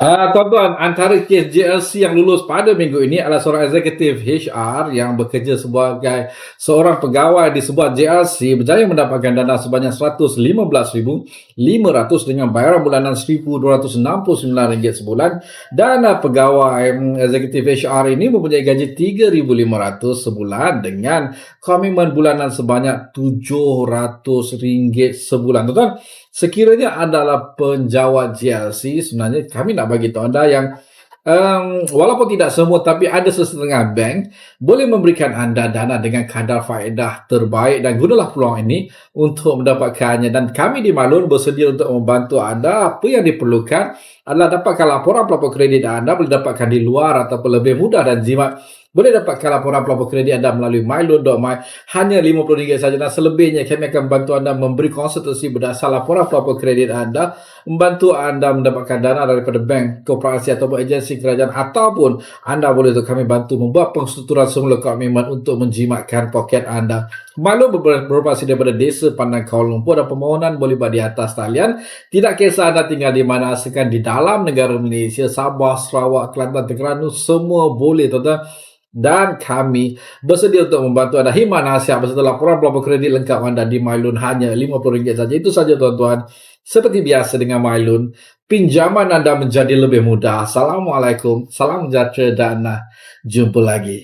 Ah, tuan-tuan, antara kes JLC yang lulus pada minggu ini adalah seorang eksekutif HR yang bekerja sebagai seorang pegawai di sebuah JLC berjaya mendapatkan dana sebanyak RM115,500 dengan bayaran bulanan RM1,269 sebulan. Dana pegawai mm, eksekutif HR ini mempunyai gaji RM3,500 sebulan dengan komitmen bulanan sebanyak RM700 sebulan. Tuan-tuan, sekiranya adalah penjawat GLC sebenarnya kami nak bagi tahu anda yang um, walaupun tidak semua tapi ada sesetengah bank boleh memberikan anda dana dengan kadar faedah terbaik dan gunalah peluang ini untuk mendapatkannya. Dan kami di Malun bersedia untuk membantu anda. Apa yang diperlukan adalah dapatkan laporan pelapor kredit anda boleh dapatkan di luar ataupun lebih mudah dan jimat boleh dapatkan laporan pelapor kredit anda melalui myloan.my hanya RM50 saja dan selebihnya kami akan bantu anda memberi konsultasi berdasar laporan pelapor kredit anda membantu anda mendapatkan dana daripada bank, koperasi ataupun agensi kerajaan ataupun anda boleh untuk kami bantu membuat penstrukturan semula komitmen untuk menjimatkan poket anda. Maklum beroperasi daripada desa Pandang Kuala Lumpur dan permohonan boleh buat di atas talian. Tidak kisah anda tinggal di mana asalkan di dalam negara Malaysia, Sabah, Sarawak, Kelantan, Terengganu, semua boleh tuan-tuan dan kami bersedia untuk membantu anda himan nasihat beserta laporan pelapor kredit lengkap anda di MyLoan hanya RM50 saja. Itu saja tuan-tuan. Seperti biasa dengan MyLoan, pinjaman anda menjadi lebih mudah. Assalamualaikum, salam sejahtera dan jumpa lagi.